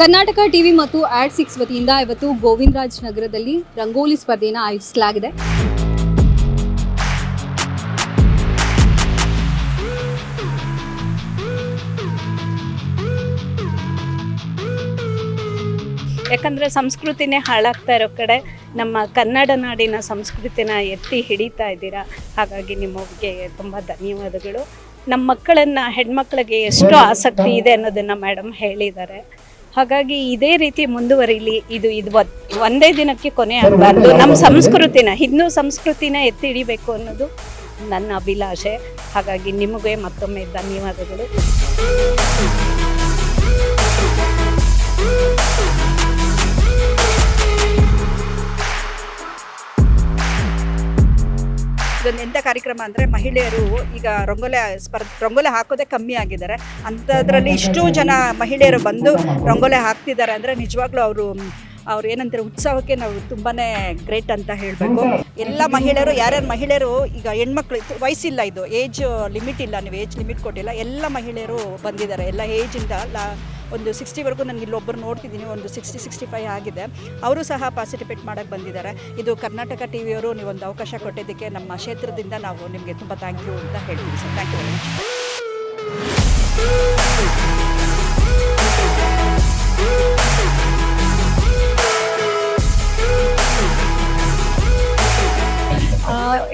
Karnataka TV ಮತ್ತು ad six ವತಿಯಿಂದ ಇವತ್ತು ಗೋವಿಂದರಾಜ್ ನಗರದಲ್ಲಿ ರಂಗೋಲಿ ಸ್ಪರ್ಧೆಯನ್ನು ಆಯೋಜಿಸಲಾಗಿದೆ. ಯಾಕಂದರೆ ಸಂಸ್ಕೃತಿನೇ ಹಾಳಾಗ್ತಾ ಇರೋ ಕಡೆ ನಮ್ಮ ಕನ್ನಡ ನಾಡಿನ ಸಂಸ್ಕೃತಿನ ಎತ್ತಿ ಹಿಡಿತಾ ಇದ್ದೀರಾ? ಹಾಗಾಗಿ ನಿಮಗೆ ತುಂಬ ಧನ್ಯವಾದಗಳು. ನಮ್ಮ ಮಕ್ಕಳನ್ನು, ಹೆಣ್ಮಕ್ಳಿಗೆ ಎಷ್ಟು ಆಸಕ್ತಿ ಇದೆ ಅನ್ನೋದನ್ನು ಮೇಡಮ್ ಹೇಳಿದ್ದಾರೆ. ಹಾಗಾಗಿ ಇದೇ ರೀತಿ ಮುಂದುವರಿಲಿ. ಇದು ಇದು ಒಂದೇ ದಿನಕ್ಕೆ ಕೊನೆ ಆಗಬಾರ್ದು. ನಮ್ಮ ಸಂಸ್ಕೃತಿನ ಹಿಂದೂ ಸಂಸ್ಕೃತಿನ ಎತ್ತಿ ಹಿಡಿಬೇಕು ಅನ್ನೋದು ನನ್ನ ಅಭಿಲಾಷೆ. ಹಾಗಾಗಿ ನಿಮಗೆ ಮತ್ತೊಮ್ಮೆ ಧನ್ಯವಾದಗಳು. ಇದೊಂದು ಎಂಥ ಕಾರ್ಯಕ್ರಮ ಅಂದರೆ ಮಹಿಳೆಯರು ಈಗ ರಂಗೋಲೆ ಸ್ಪರ್ಧ ರಂಗೋಲೆ ಹಾಕೋದೇ ಕಮ್ಮಿ ಆಗಿದ್ದಾರೆ. ಅಂಥದ್ರಲ್ಲಿ ಇಷ್ಟು ಜನ ಮಹಿಳೆಯರು ಬಂದು ರಂಗೋಲೆ ಹಾಕ್ತಿದ್ದಾರೆ ಅಂದರೆ ನಿಜವಾಗ್ಲೂ ಅವರು, ಅವ್ರು ಏನಂತಾರೆ ಉತ್ಸವಕ್ಕೆ ನಾವು ತುಂಬಾ ಗ್ರೇಟ್ ಅಂತ ಹೇಳಬೇಕು. ಎಲ್ಲ ಮಹಿಳೆಯರು, ಯಾರ್ಯಾರು ಮಹಿಳೆಯರು ಈಗ ಹೆಣ್ಮಕ್ಳು ವಯಸ್ಸಿಲ್ಲ ಇದು, ಏಜ್ ಲಿಮಿಟ್ ಇಲ್ಲ, ನೀವು ಏಜ್ ಲಿಮಿಟ್ ಕೊಟ್ಟಿಲ್ಲ, ಎಲ್ಲ ಮಹಿಳೆಯರು ಬಂದಿದ್ದಾರೆ. ಎಲ್ಲ ಏಜಿಂದ ಲಾ ಒಂದು ಸಿಕ್ಸ್ಟಿವರೆಗೂ ನನಗೆ ಇಲ್ಲೊಬ್ಬರು ನೋಡ್ತಿದ್ದೀನಿ, ಒಂದು ಸಿಕ್ಸ್ಟಿ ಸಿಕ್ಸ್ಟಿ ಫೈವ್ ಆಗಿದೆ. ಅವರು ಸಹ ಪಾರ್ಟಿಸಿಪೇಟ್ ಮಾಡೋಕ್ಕೆ ಬಂದಿದ್ದಾರೆ. ಇದು ಕರ್ನಾಟಕ ಟಿ ವಿಯವರು ನೀವೊಂದು ಅವಕಾಶ ಕೊಟ್ಟಿದ್ದಕ್ಕೆ ನಮ್ಮ ಕ್ಷೇತ್ರದಿಂದ ನಾವು ನಿಮಗೆ ತುಂಬ ಥ್ಯಾಂಕ್ ಯು ಅಂತ ಹೇಳ್ತೀವಿ sir. Thank you very much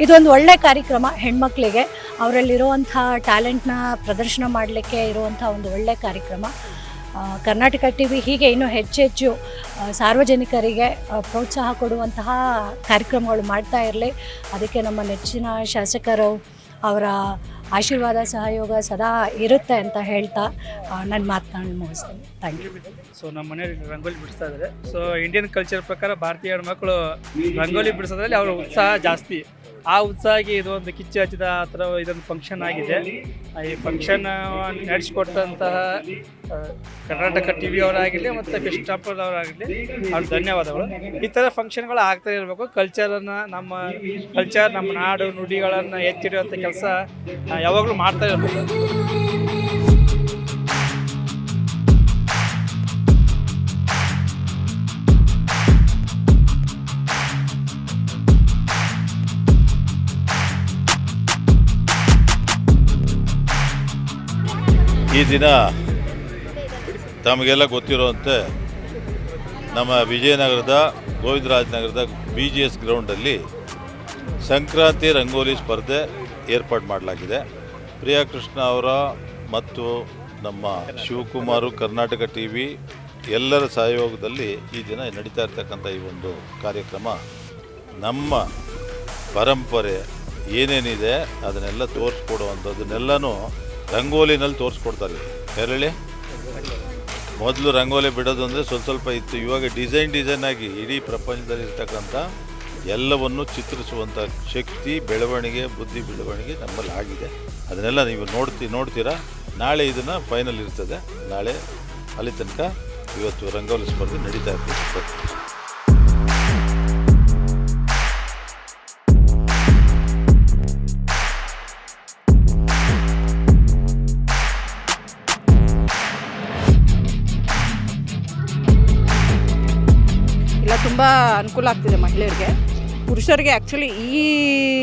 ಇದೊಂದು ಒಳ್ಳೆ ಕಾರ್ಯಕ್ರಮ ಹೆಣ್ಮಕ್ಳಿಗೆ. ಅವರಲ್ಲಿರುವಂಥ ಟ್ಯಾಲೆಂಟ್ನ ಪ್ರದರ್ಶನ ಮಾಡಲಿಕ್ಕೆ ಇರುವಂಥ ಒಂದು ಒಳ್ಳೆ ಕಾರ್ಯಕ್ರಮ. ಕರ್ನಾಟಕ ಟಿ ವಿ ಹೀಗೆ ಇನ್ನೂ ಹೆಚ್ಚು ಸಾರ್ವಜನಿಕರಿಗೆ ಪ್ರೋತ್ಸಾಹ ಕೊಡುವಂತಹ ಕಾರ್ಯಕ್ರಮಗಳು ಮಾಡ್ತಾ ಇರಲಿ. ಅದಕ್ಕೆ ನಮ್ಮ ನೆಚ್ಚಿನ ಶಾಸಕರು ಅವರ ಆಶೀರ್ವಾದ ಸಹಯೋಗ ಸದಾ ಇರುತ್ತೆ ಅಂತ ಹೇಳ್ತಾ ನನ್ನ ಮಾತನಾಡಿ ಮುಗಿಸ್ತೀನಿ. ಥ್ಯಾಂಕ್ ಯು ಸೊ ನಮ್ಮ ಮನೆಯಲ್ಲಿ ರಂಗೋಲಿ ಬಿಡಿಸ್ತಾ ಇದ್ದಾರೆ ಸೊ ಇಂಡಿಯನ್ ಕಲ್ಚರ್ ಪ್ರಕಾರ ಭಾರತೀಯ ಹೆಣ್ಮಕ್ಳು ರಂಗೋಲಿ ಬಿಡಿಸೋದ್ರಲ್ಲಿ ಅವರ ಉತ್ಸಾಹ ಜಾಸ್ತಿ. ಆ ಉತ್ಸಾಹಕ್ಕೆ ಇದು ಒಂದು ಕಿಚ್ಚು ಹಚ್ಚಿದ ಥರ ಇದೊಂದು ಫಂಕ್ಷನ್ ಆಗಿದೆ. ಈ ಫಂಕ್ಷನ್ ನಡೆಸಿಕೊಟ್ಟಂತಹ ಕರ್ನಾಟಕ ಟಿ ವಿ ಅವರಾಗಿರಲಿ ಮತ್ತು ಕೃಷ್ಣಪ್ಪರ್ ಅವರಾಗಿರಲಿ ಅವ್ರಿಗೆ ಧನ್ಯವಾದಗಳು. ಈ ಥರ ಫಂಕ್ಷನ್ಗಳು ಆಗ್ತಾ ಇರಬೇಕು. ಕಲ್ಚರನ್ನು ನಮ್ಮ ಕಲ್ಚರ್ ನಮ್ಮ ನಾಡು ನುಡಿಗಳನ್ನು ಎತ್ತಿಡುವಂಥ ಕೆಲಸ ಯಾವಾಗಲೂ ಮಾಡ್ತಾ ಇರಬೇಕು. ಈ ದಿನ ತಮಗೆಲ್ಲ ಗೊತ್ತಿರುವಂತೆ ನಮ್ಮ ವಿಜಯನಗರದ ಗೋವಿಂದರಾಜನಗರದ ಬಿ ಜಿ ಎಸ್ ಗ್ರೌಂಡಲ್ಲಿ ಸಂಕ್ರಾಂತಿ ರಂಗೋಲಿ ಸ್ಪರ್ಧೆ ಏರ್ಪಾಡು ಮಾಡಲಾಗಿದೆ. ಪ್ರಿಯಾ ಕೃಷ್ಣ ಅವರ ಮತ್ತು ನಮ್ಮ ಶಿವಕುಮಾರು ಕರ್ನಾಟಕ ಟಿ ವಿ ಎಲ್ಲರ ಸಹಯೋಗದಲ್ಲಿ ಈ ದಿನ ನಡೀತಾ ಇರ್ತಕ್ಕಂಥ ಈ ಒಂದು ಕಾರ್ಯಕ್ರಮ ನಮ್ಮ ಪರಂಪರೆ ಏನೇನಿದೆ ಅದನ್ನೆಲ್ಲ ತೋರಿಸ್ಕೊಡುವಂಥದ್ದನ್ನೆಲ್ಲನೂ ರಂಗೋಲಿನಲ್ಲಿ ತೋರಿಸ್ಕೊಡ್ತಾರೆ. ಹೇಳಿ ಮೊದಲು ರಂಗೋಲಿ ಬಿಡೋದು ಅಂದರೆ ಸ್ವಲ್ಪ ಸ್ವಲ್ಪ ಇತ್ತು. ಇವಾಗ ಡಿಸೈನ್ ಡಿಸೈನ್ ಆಗಿ ಇಡೀ ಪ್ರಪಂಚದಲ್ಲಿ ಇರ್ತಕ್ಕಂಥ ಎಲ್ಲವನ್ನು ಚಿತ್ರಿಸುವಂಥ ಶಕ್ತಿ, ಬೆಳವಣಿಗೆ, ಬುದ್ಧಿ ಬೆಳವಣಿಗೆ ನಮ್ಮಲ್ಲಿ ಆಗಿದೆ. ಅದನ್ನೆಲ್ಲ ನೀವು ನೋಡ್ತಿ, ನೋಡ್ತೀರಾ? ನಾಳೆ ಇದನ್ನು ಫೈನಲ್ ಇರ್ತದೆ. ನಾಳೆ ಅಲ್ಲಿ ತನಕ ಇವತ್ತು ರಂಗೋಲಿ ಸ್ಪರ್ಧೆ ನಡೀತಾ ಇರ್ತದೆ. ತುಂಬ ಅನುಕೂಲ ಆಗ್ತಿದೆ ಮಹಿಳೆಯರಿಗೆ. ಪುರುಷರಿಗೆ ಆ್ಯಕ್ಚುಲಿ ಈ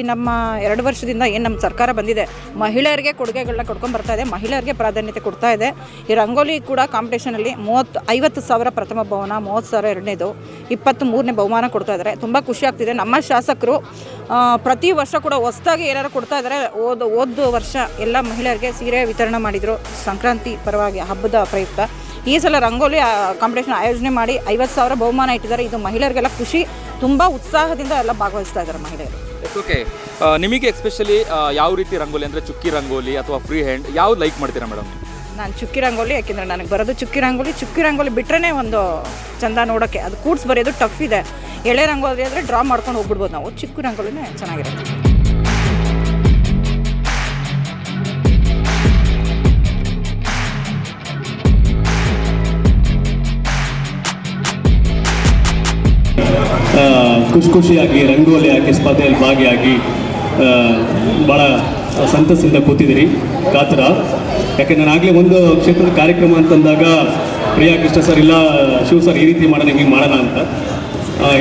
ನಮ್ಮ ಎರಡು ವರ್ಷದಿಂದ ಏನು ನಮ್ಮ ಸರ್ಕಾರ ಬಂದಿದೆ, ಮಹಿಳೆಯರಿಗೆ ಕೊಡುಗೆಗಳನ್ನ ಕೊಡ್ಕೊಂಡು ಬರ್ತಾ ಇದೆ, ಮಹಿಳೆಯರಿಗೆ ಪ್ರಾಧಾನ್ಯತೆ ಕೊಡ್ತಾ ಇದೆ. ಈ ರಂಗೋಲಿ ಕೂಡ ಕಾಂಪಿಟೇಷನಲ್ಲಿ ಮೂವತ್ತು, ಐವತ್ತು ಸಾವಿರ ಪ್ರಥಮ ಭವನ ಮೂವತ್ತು ಸಾವಿರ ಎರಡನೇದು, ಇಪ್ಪತ್ತು ಮೂರನೇ ಬಹುಮಾನ ಕೊಡ್ತಾ ಇದ್ದಾರೆ ತುಂಬ ಖುಷಿ ಆಗ್ತಿದೆ. ನಮ್ಮ ಶಾಸಕರು ಪ್ರತಿ ವರ್ಷ ಕೂಡ ಹೊಸದಾಗಿ ಏನಾರು ಕೊಡ್ತಾ ಇದ್ದಾರೆ ಓದು ಓದು ವರ್ಷ ಎಲ್ಲ ಮಹಿಳೆಯರಿಗೆ ಸೀರೆ ವಿತರಣೆ ಮಾಡಿದರು. ಸಂಕ್ರಾಂತಿ ಪರವಾಗಿ ಹಬ್ಬದ ಪ್ರಯುಕ್ತ. ಈ ಸಲ ರಂಗೋಲಿ ಕಾಂಪಿಟೇಷನ್ ಆಯೋಜನೆ ಮಾಡಿ ಐವತ್ತು ಸಾವಿರ ಬಹುಮಾನ ಇಟ್ಟಿದ್ದಾರೆ. ಇದು ಮಹಿಳೆಯರಿಗೆಲ್ಲ ಖುಷಿ ತುಂಬ ಉತ್ಸಾಹದಿಂದ ಎಲ್ಲ ಭಾಗವಹಿಸ್ತಾ ಇದ್ದಾರೆ ಮಹಿಳೆಯರು. ಓಕೆ ನಿಮಗೆ ಎಸ್ಪೆಷಲಿ ಯಾವ ರೀತಿ ರಂಗೋಲಿ ಅಂದರೆ ಚುಕ್ಕಿ ರಂಗೋಲಿ ಅಥವಾ ಫ್ರೀ ಹ್ಯಾಂಡ್ ಯಾವ್ದು ಲೈಕ್ ಮಾಡ್ತೀರಾ ಮೇಡಮ್ ನಾನು ಚುಕ್ಕಿ ರಂಗೋಲಿ ಯಾಕೆಂದರೆ ನನಗೆ ಬರೋದು ಚುಕ್ಕಿ ರಂಗೋಲಿ. ಚುಕ್ಕಿ ರಂಗೋಲಿ ಬಿಟ್ರೇ ಒಂದು ಚಂದ ನೋಡೋಕ್ಕೆ ಅದು ಕೂಡ್ಸ್ ಬರೆಯೋದು ಟಫ್ ಇದೆ. ಎಳೆ ರಂಗೋಲಿ ಆದರೆ ಡ್ರಾ ಮಾಡ್ಕೊಂಡು ಹೋಗ್ಬಿಡ್ಬೋದು ನಾವು. ಚಿಕ್ಕ ರಂಗೋಲಿನೇ ಚೆನ್ನಾಗಿರುತ್ತೆ. ಖುಷಿ ಖುಷಿಯಾಗಿ ರಂಗೋಲಿ ಹಾಕಿ ಸ್ಪರ್ಧೆಯಲ್ಲಿ ಭಾಗಿಯಾಗಿ ಭಾಳ ಸಂತಸದಿಂದ ಕೂತಿದ್ದೀರಿ. ಕಾತರ ಯಾಕೆ ನಾನು ಆಗಲೇ ಒಂದು ಕ್ಷೇತ್ರದ ಕಾರ್ಯಕ್ರಮ ಅಂತಂದಾಗ, ಪ್ರಿಯಾ ಕೃಷ್ಣ ಸರ್ ಇಲ್ಲ, ಶಿವ ಸರ್ ಈ ರೀತಿ ಮಾಡೋಣ, ಹಿಂಗೆ ಮಾಡೋಣ ಅಂತ.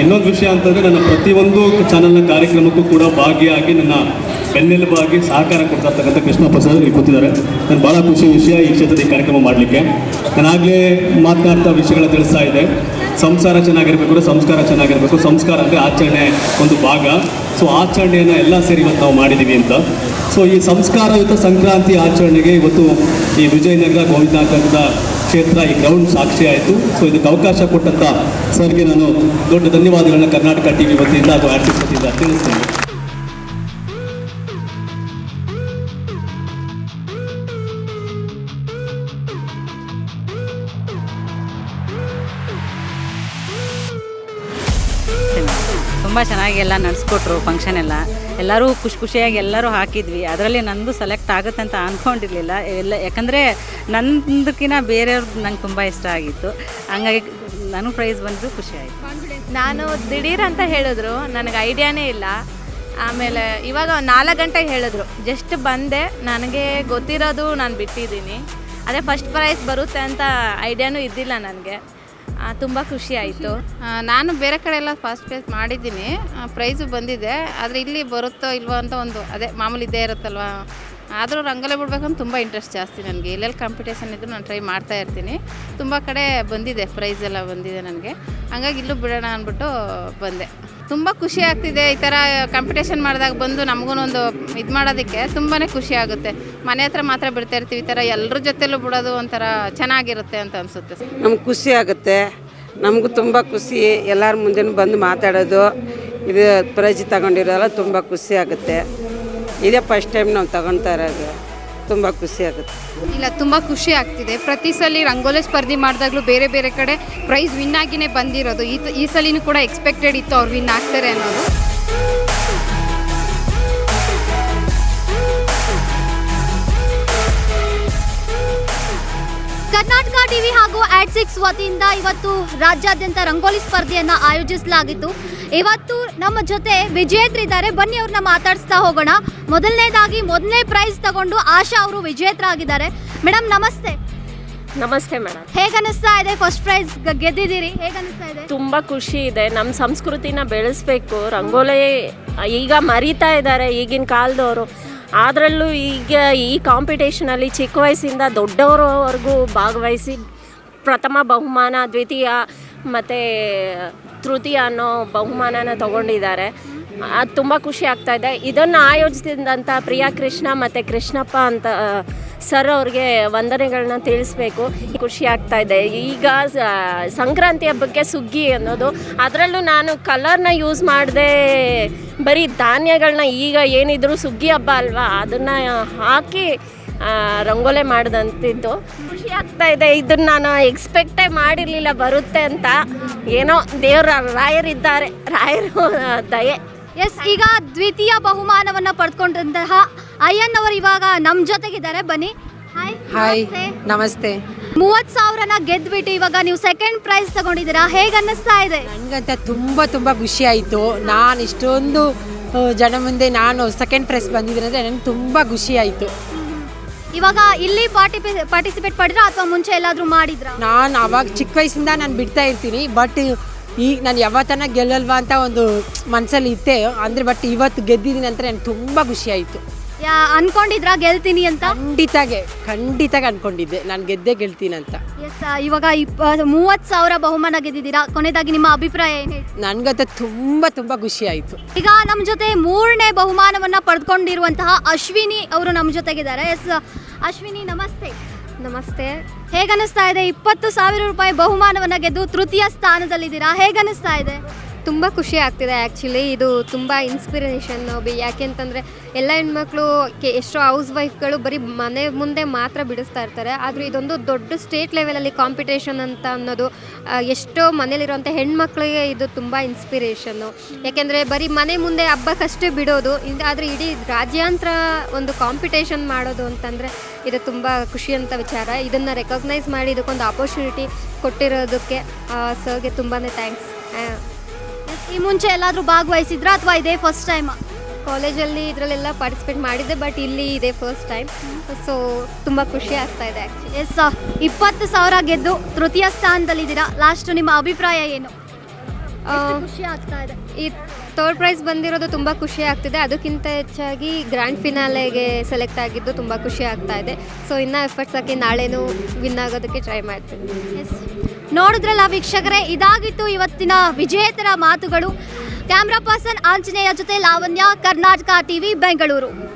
ಇನ್ನೊಂದು ವಿಷಯ ಅಂತಂದರೆ ನನ್ನ ಪ್ರತಿಯೊಂದು ಚಾನಲ್ನ ಕಾರ್ಯಕ್ರಮಕ್ಕೂ ಕೂಡ ಭಾಗಿಯಾಗಿ ನನ್ನ ಬೆನ್ನೆಲುಬಾಗಿ ಸಹಕಾರ ಕೊಡ್ತಾ ಇರ್ತಕ್ಕಂಥ ಕೃಷ್ಣ ಪ್ರಸಾದ್ ಇಲ್ಲಿ ಕೂತಿದ್ದಾರೆ. ನಾನು ಭಾಳ ಖುಷಿ ವಿಷಯ ಈ ಕ್ಷೇತ್ರದ ಈ ಕಾರ್ಯಕ್ರಮ ಮಾಡಲಿಕ್ಕೆ. ನಾನು ಆಗಲೇ ಮಾತನಾಡ್ತಾ ವಿಷಯಗಳ ತಿಳಿಸ್ತಾ ಇದೆ ಸಂಸಾರ ಚೆನ್ನಾಗಿರಬೇಕು ಸಂಸ್ಕಾರ ಚೆನ್ನಾಗಿರಬೇಕು. ಸಂಸ್ಕಾರ ಅಂದರೆ ಆಚರಣೆ ಒಂದು ಭಾಗ. ಸೊ ಆಚರಣೆಯನ್ನು ಎಲ್ಲ ಸೇರಿ ಇವತ್ತು ನಾವು ಮಾಡಿದ್ದೀವಿ ಅಂತ. ಸೊ ಈ ಸಂಸ್ಕಾರಯುತ ಸಂಕ್ರಾಂತಿ ಆಚರಣೆಗೆ ಇವತ್ತು ಈ ವಿಜಯನಗರ ಗೋವಿಂದಾಕರದ ಕ್ಷೇತ್ರ, ಈ ಗ್ರೌಂಡ್ ಸಾಕ್ಷಿ ಆಯಿತು. ಸೊ ಇದಕ್ಕೆ ಅವಕಾಶ ಕೊಟ್ಟಂತ ಸರ್ಗೆ ನಾನು ದೊಡ್ಡ ಧನ್ಯವಾದಗಳನ್ನ ಕರ್ನಾಟಕ ಟಿ ವಿ ವತಿಯಿಂದ ಅಥವಾ ಆರ್ಟಿಸ್ ವತಿಯಿಂದ ತಿಳಿಸ್ತೇನೆ. ತುಂಬ ಚೆನ್ನಾಗಿ ಎಲ್ಲ ನಡೆಸ್ಕೊಟ್ರು ಫಂಕ್ಷನ್ ಎಲ್ಲ. ಎಲ್ಲರೂ ಖುಷಿ ಖುಷಿಯಾಗಿ ಎಲ್ಲರೂ ಹಾಕಿದ್ವಿ. ಅದರಲ್ಲಿ ನಂದು ಸೆಲೆಕ್ಟ್ ಆಗುತ್ತೆ ಅಂತ ಅಂದ್ಕೊಂಡಿರಲಿಲ್ಲ ಎಲ್ಲ, ಯಾಕಂದರೆ ನಂದಕ್ಕಿಂತ ಬೇರೆಯವ್ರದ್ದು ನಂಗೆ ತುಂಬ ಇಷ್ಟ ಆಗಿತ್ತು. ಹಂಗಾಗಿ ನಾನು ಪ್ರೈಸ್ ಬಂದು ಖುಷಿ ಆಯಿತು. ನಾನು ದಿಢೀರ್ ಅಂತ ಹೇಳಿದ್ರು, ನನಗೆ ಐಡಿಯಾನೇ ಇಲ್ಲ. ಆಮೇಲೆ ಇವಾಗ ನಾಲ್ಕು ಗಂಟೆಗೆ ಹೇಳಿದ್ರು. ಜಸ್ಟ್ ಬಂದೆ, ನನಗೆ ಗೊತ್ತಿರೋದು ನಾನು ಬಿಟ್ಟಿದ್ದೀನಿ. ಅದೇ ಫಸ್ಟ್ ಪ್ರೈಸ್ ಬರುತ್ತೆ ಅಂತ ಐಡಿಯಾನೂ ಇದ್ದಿಲ್ಲ ನನಗೆ. ತುಂಬ ಖುಷಿ ಆಯಿತು. ನಾನು ಬೇರೆ ಕಡೆ ಎಲ್ಲ ಫಸ್ಟ್ ಪ್ಲೇಸ್ ಮಾಡಿದ್ದೀನಿ. ಪ್ರೈಸು ಬಂದಿದೆ. ಆದರೆ ಇಲ್ಲಿ ಬರುತ್ತೋ ಇಲ್ವೋ ಅಂತ ಒಂದು, ಅದೇ ಮಾಮೂಲಿ ಇದ್ದೇ ಇರುತ್ತಲ್ವ? ಆದರೂ ರಂಗೋಲಿ ಬಿಡ್ಬೇಕಂತ ತುಂಬ ಇಂಟ್ರೆಸ್ಟ್ ಜಾಸ್ತಿ ನನಗೆ. ಎಲ್ಲೆಲ್ಲಿ ಕಾಂಪಿಟೇಷನ್ ಇದ್ದರೂ ನಾನು ಟ್ರೈ ಮಾಡ್ತಾ ಇರ್ತೀನಿ. ತುಂಬ ಕಡೆ ಬಂದಿದೆ ಪ್ರೈಸ್ ಎಲ್ಲ ಬಂದಿದೆ ನನಗೆ. ಹಂಗಾಗಿ ಇಲ್ಲೂ ಬಿಡೋಣ ಅಂದ್ಬಿಟ್ಟು ಬಂದೆ. ತುಂಬ ಖುಷಿ ಆಗ್ತಿದೆ ಈ ಥರ ಕಾಂಪಿಟೇಷನ್ ಮಾಡಿದಾಗ ಬಂದು ನಮಗೂ ಒಂದು ಇದು ಮಾಡೋದಕ್ಕೆ ತುಂಬಾ ಖುಷಿ ಆಗುತ್ತೆ. ಮನೆ ಹತ್ರ ಮಾತ್ರ ಬಿಡ್ತಾ ಇರ್ತೀವಿ, ಈ ಥರ ಎಲ್ಲರ ಜೊತೆಲೂ ಬಿಡೋದು ಒಂಥರ ಚೆನ್ನಾಗಿರುತ್ತೆ ಅಂತ ಅನಿಸುತ್ತೆ ನಮ್ಗೆ ಖುಷಿ ಆಗುತ್ತೆ. ನಮಗೂ ತುಂಬ ಖುಷಿ ಎಲ್ಲರ ಮುಂದೆ ಬಂದು ಮಾತಾಡೋದು. ಇದು ಪ್ರೈಜ್ ತಗೊಂಡಿರೋಲ್ಲ ತುಂಬ ಖುಷಿ ಆಗುತ್ತೆ. ಇದೇ ಫಸ್ಟ್ ಟೈಮ್ ನಾವು ತಗೊತಾ ಇರೋದು. ತುಂಬ ಖುಷಿ ಆಗುತ್ತೆ. ಇಲ್ಲ, ತುಂಬ ಖುಷಿ ಆಗ್ತಿದೆ. ಪ್ರತಿ ಸಲ ರಂಗೋಲಿ ಸ್ಪರ್ಧೆ ಮಾಡಿದಾಗಲೂ ಬೇರೆ ಬೇರೆ ಕಡೆ ಪ್ರೈಸ್ ವಿನ್ ಆಗಿನೇ ಬಂದಿರೋದು. ಈ ಈ ಸಲಿನೂ ಕೂಡ ಎಕ್ಸ್ಪೆಕ್ಟೆಡ್ ಇತ್ತು ಅವ್ರು ವಿನ್ ಆಗ್ತಾರೆ ಅನ್ನೋದು. ಕರ್ನಾಟಕ ಟಿವಿ ಹಾಗೂ ಆಡ್ ಸಿಕ್ಸ್ ವತಿಯಿಂದ ಇವತ್ತು ರಾಜ್ಯಾದ್ಯಂತ ರಂಗೋಲಿ ಸ್ಪರ್ಧೆಯನ್ನ ಆಯೋಜಿಸಲಾಗಿತ್ತು. ಇವತ್ತು ನಮ್ಮ ಜೊತೆ ವಿಜೇತರಿದ್ದಾರೆ ಬನ್ನಿ ಅವ್ರನ್ನ ಮಾತಾಡಿಸ್ತಾ ಹೋಗೋಣ. ಮೊದಲನೇದಾಗಿ ಮೊದಲನೇ ಪ್ರೈಸ್ ತಗೊಂಡು ಆಶಾ ಅವರು ವಿಜೇತರಾಗಿದ್ದಾರೆ ಮೇಡಮ್ ನಮಸ್ತೆ. ನಮಸ್ತೆ ಮೇಡಮ್ ಹೇಗೆ ಅನಿಸ್ತಾ ಇದೆ ಫಸ್ಟ್ ಪ್ರೈಸ್ ಗೆದ್ದಿದ್ದೀರಿ? ಹೇಗೆ ಅನಿಸ್ತಾ ಇದೆ? ತುಂಬ ಖುಷಿ ಇದೆ. ನಮ್ಮ ಸಂಸ್ಕೃತಿನ ಬೆಳೆಸ್ಬೇಕು. ರಂಗೋಲಿ ಈಗ ಮರಿತಾ ಇದ್ದಾರೆ ಈಗಿನ ಕಾಲದವರು. ಅದರಲ್ಲೂ ಈಗ ಈ ಕಾಂಪಿಟೇಷನಲ್ಲಿ ಚಿಕ್ಕ ವಯಸ್ಸಿಂದ ದೊಡ್ಡವರವರೆಗೂ ಭಾಗವಹಿಸಿ ಪ್ರಥಮ ಬಹುಮಾನ, ದ್ವಿತೀಯ ಮತ್ತು ತೃತೀಯ ಅನ್ನೋ ಬಹುಮಾನನ ತಗೊಂಡಿದ್ದಾರೆ. ಅದು ತುಂಬ ಖುಷಿ ಆಗ್ತಾ ಇದೆ. ಇದನ್ನು ಆಯೋಜಿಸಿದಂಥ ಪ್ರಿಯಾ ಕೃಷ್ಣ ಮತ್ತು ಕೃಷ್ಣಪ್ಪ ಅಂತ ಸರ್ ಅವ್ರಿಗೆ ವಂದನೆಗಳನ್ನ ತಿಳಿಸ್ಬೇಕು. ಖುಷಿ ಆಗ್ತಾ ಇದೆ. ಈಗ ಸಂಕ್ರಾಂತಿ ಹಬ್ಬಕ್ಕೆ ಸುಗ್ಗಿ ಅನ್ನೋದು. ಅದರಲ್ಲೂ ನಾನು ಕಲರ್ನ ಯೂಸ್ ಮಾಡದೆ ಬರೀ ಧಾನ್ಯಗಳನ್ನ ಈಗ ಏನಿದ್ರು ಸುಗ್ಗಿ ಹಬ್ಬ ಅಲ್ವಾ, ಅದನ್ನು ಹಾಕಿ ರಂಗೋಲೆ ಮಾಡಿದಂತಿದ್ದು. ಖುಷಿ ಆಗ್ತಾ ಇದೆ. ಇದನ್ನ ನಾನು ಎಕ್ಸ್ಪೆಕ್ಟೇ ಮಾಡಿರಲಿಲ್ಲ ಬರುತ್ತೆ ಅಂತ. ಏನೋ ದೇವರ ರಾಯರಿದ್ದಾರೆ. ರಾಯರು ದಯೆ. ಎಸ್ ಈಗ ದ್ವಿತೀಯ ಬಹುಮಾನವನ್ನ ಪಡ್ಕೊಂಡಂತಹ ಅಯ್ಯನ್ ಅವರು ಇವಾಗ ನಮ್ಮ ಜೊತೆಗಿದ್ದಾರೆ. ಬನ್ನಿ. ಹಾಯ್ ಹಾಯ್ ನಮಸ್ತೆ. ನಮಸ್ತೆ. ಮೂವತ್ ಸಾವಿರನ ಗೆದ್ಬಿಟ್ಟು ಇವಾಗ ನೀವು ಸೆಕೆಂಡ್ ಪ್ರೈಸ್ ತಗೊಂಡಿದ್ದೀರಾ? ಹೇಗೆ ಅನ್ನಿಸ್ತಾ ಇದೆ? ನನಗಂತ ತುಂಬ ತುಂಬ ಖುಷಿ ಆಯಿತು. ನಾನು ಇಷ್ಟೊಂದು ಆ, ಜನ ಮುಂದೆ ನಾನು ಸೆಕೆಂಡ್ ಪ್ರೈಸ್ ಬಂದಿದ್ದೀನಿ ಅಂದರೆ ನನಗೆ ತುಂಬ ಖುಷಿ ಆಯಿತು. ಇವಾಗ ಇಲ್ಲಿ ಪಾರ್ಟಿಪಿ ಪಾರ್ಟಿಸಿಪೇಟ್ ಮಾಡಿದ್ರಾ ಅಥವಾ ಮುಂಚೆ ಎಲ್ಲಾದರೂ ಮಾಡಿದ್ರಾ? ನಾನು ಅವಾಗ ಚಿಕ್ಕ ವಯಸ್ಸಿಂದ ನಾನು ಬಿಡ್ತಾ ಇರ್ತೀನಿ ಬಟ್ ಈಗ ನಾನು ಯಾವತ್ತನ ಗೆಲ್ಲಲ್ವಾ ಅಂತ ಒಂದು ಮನಸ್ಸಲ್ಲಿ ಇತ್ತೆ ಅಂದರೆ ಬಟ್ ಇವತ್ತು ಗೆದ್ದಿದ್ದೀನಿ ಅಂತ ನನಗೆ ತುಂಬ ಖುಷಿ ಆಯಿತು. ಯಾ ಅನ್ಕೊಂಡಿದ್ರಾ ಗೆಲ್ತೀನಿ ಅಂತ? ಖಂಡಿತಾಗೆ ಖಂಡಿತಾಗೆ ಅನ್ಕೊಂಡಿದ್ದೆ. ನಾನು ಗೆದ್ದೇ ಗೆಲ್ತೀನಿ ಅಂತ. ಎಸ್ ಇವಾಗ ಇಪ್ಪ ಮೂವತ್ತು ಸಾವಿರ ಬಹುಮಾನ ಗೆದ್ದಿದ್ದೀರಾ? ಕೊನೆದಾಗಿ ನಿಮ್ಮ ಅಭಿಪ್ರಾಯ ಏನು ಹೇಳಿ ನನಗಂತ ತುಂಬ ತುಂಬ ಖುಷಿ ಆಯಿತು. ಈಗ ನಮ್ಮ ಜೊತೆ ಮೂರನೇ ಬಹುಮಾನವನ್ನ ಪಡ್ಕೊಂಡಿರುವಂತಹ ಅಶ್ವಿನಿ ಅವರು ನಮ್ಮ ಜೊತೆಗಿದ್ದಾರೆ. ಎಸ್ ಅಶ್ವಿನಿ ನಮಸ್ತೆ. ನಮಸ್ತೆ. ಹೇಗನ್ನಿಸ್ತಾ ಇದೆ? ಇಪ್ಪತ್ತು ಸಾವಿರ ರೂಪಾಯಿ ಬಹುಮಾನವನ್ನು ಗೆದ್ದು ತೃತೀಯ ಸ್ಥಾನದಲ್ಲಿದ್ದೀರಾ? ಹೇಗನ್ನಿಸ್ತಾ ಇದೆ? ತುಂಬ ಖುಷಿ ಆಗ್ತಿದೆ ಆ್ಯಕ್ಚುಲಿ. ಇದು ತುಂಬ ಇನ್ಸ್ಪಿರೇಷನ್ ಬಿ ಯಾಕೆಂತಂದರೆ ಎಲ್ಲ ಹೆಣ್ಮಕ್ಳು ಕೆ, ಎಷ್ಟೋ ಹೌಸ್ ವೈಫ್ಗಳು ಬರೀ ಮನೆ ಮುಂದೆ ಮಾತ್ರ ಬಿಡಿಸ್ತಾ ಇರ್ತಾರೆ. ಆದರೆ ಇದೊಂದು ದೊಡ್ಡ ಸ್ಟೇಟ್ ಲೆವೆಲಲ್ಲಿ ಕಾಂಪಿಟೇಷನ್ ಅಂತ ಅನ್ನೋದು ಎಷ್ಟೋ ಮನೇಲಿರುವಂಥ ಹೆಣ್ಮಕ್ಳಿಗೆ ಇದು ತುಂಬ ಇನ್ಸ್ಪಿರೇಷನ್ನು ಯಾಕೆಂದರೆ ಬರೀ ಮನೆ ಮುಂದೆ ಹಬ್ಬಕ್ಕಷ್ಟೇ ಬಿಡೋದು. ಆದರೆ ಇಡೀ ರಾಜ್ಯಾಂತರ ಒಂದು ಕಾಂಪಿಟೇಷನ್ ಮಾಡೋದು ಅಂತಂದರೆ ಇದು ತುಂಬ ಖುಷಿಯಂತ ವಿಚಾರ. ಇದನ್ನು ರೆಕಗ್ನೈಸ್ ಮಾಡಿ ಇದಕ್ಕೊಂದು ಆಪರ್ಚುನಿಟಿ ಕೊಟ್ಟಿರೋದಕ್ಕೆ ಸರ್ಗೆ ತುಂಬಾ ಥ್ಯಾಂಕ್ಸ್ ಈ ಮುಂಚೆ ಎಲ್ಲಾದರೂ ಭಾಗವಹಿಸಿದ್ರಾ ಅಥವಾ ಇದೇ ಫಸ್ಟ್ ಟೈಮ್ ಕಾಲೇಜಲ್ಲಿ ಇದರಲ್ಲೆಲ್ಲ ಪಾರ್ಟಿಸಿಪೇಟ್ ಮಾಡಿದ್ದೆ ಬಟ್ ಇಲ್ಲಿ ಇದೆ ಫಸ್ಟ್ ಟೈಮ್ ಸೊ ತುಂಬ ಖುಷಿ ಆಗ್ತಾ ಇದೆ ಆ್ಯಕ್ಚುಲಿ ಎಸ್ ಇಪ್ಪತ್ತು ಸಾವಿರ ಗೆದ್ದು ತೃತೀಯ ಸ್ಥಾನದಲ್ಲಿದ್ದೀರಾ? ಲಾಸ್ಟ್ ನಿಮ್ಮ ಅಭಿಪ್ರಾಯ ಏನು? ಖುಷಿ ಆಗ್ತಾ ಇದೆ? ಈ ಥರ್ಡ್ ಪ್ರೈಸ್ ಬಂದಿರೋದು ತುಂಬ ಖುಷಿ ಆಗ್ತಿದೆ. ಅದಕ್ಕಿಂತ ಹೆಚ್ಚಾಗಿ ಗ್ರ್ಯಾಂಡ್ ಫಿನಾಲೆಗೆ ಸೆಲೆಕ್ಟ್ ಆಗಿದ್ದು ತುಂಬ ಖುಷಿ ಆಗ್ತಾ ಇದೆ. ಸೊ ಇನ್ನೂ ಎಫರ್ಟ್ಸ್ ಹಾಕಿ ನಾಳೆನೂ ವಿನ್ ಆಗೋದಕ್ಕೆ ಟ್ರೈ ಮಾಡ್ತೀನಿ. ಎಸ್ ನೋಡಿದ್ರಲ್ಲ ವೀಕ್ಷಕರೇ ಇದಾಗಿತ್ತು ಇವತ್ತಿನ ವಿಜೇತರ ಮಾತುಗಳು. ಕ್ಯಾಮ್ರಾ ಪರ್ಸನ್ ಆಂಜನೇಯ ಜೊತೆ ಲಾವಣ್ಯ ಕರ್ನಾಟಕ ಟಿವಿ ಬೆಂಗಳೂರು.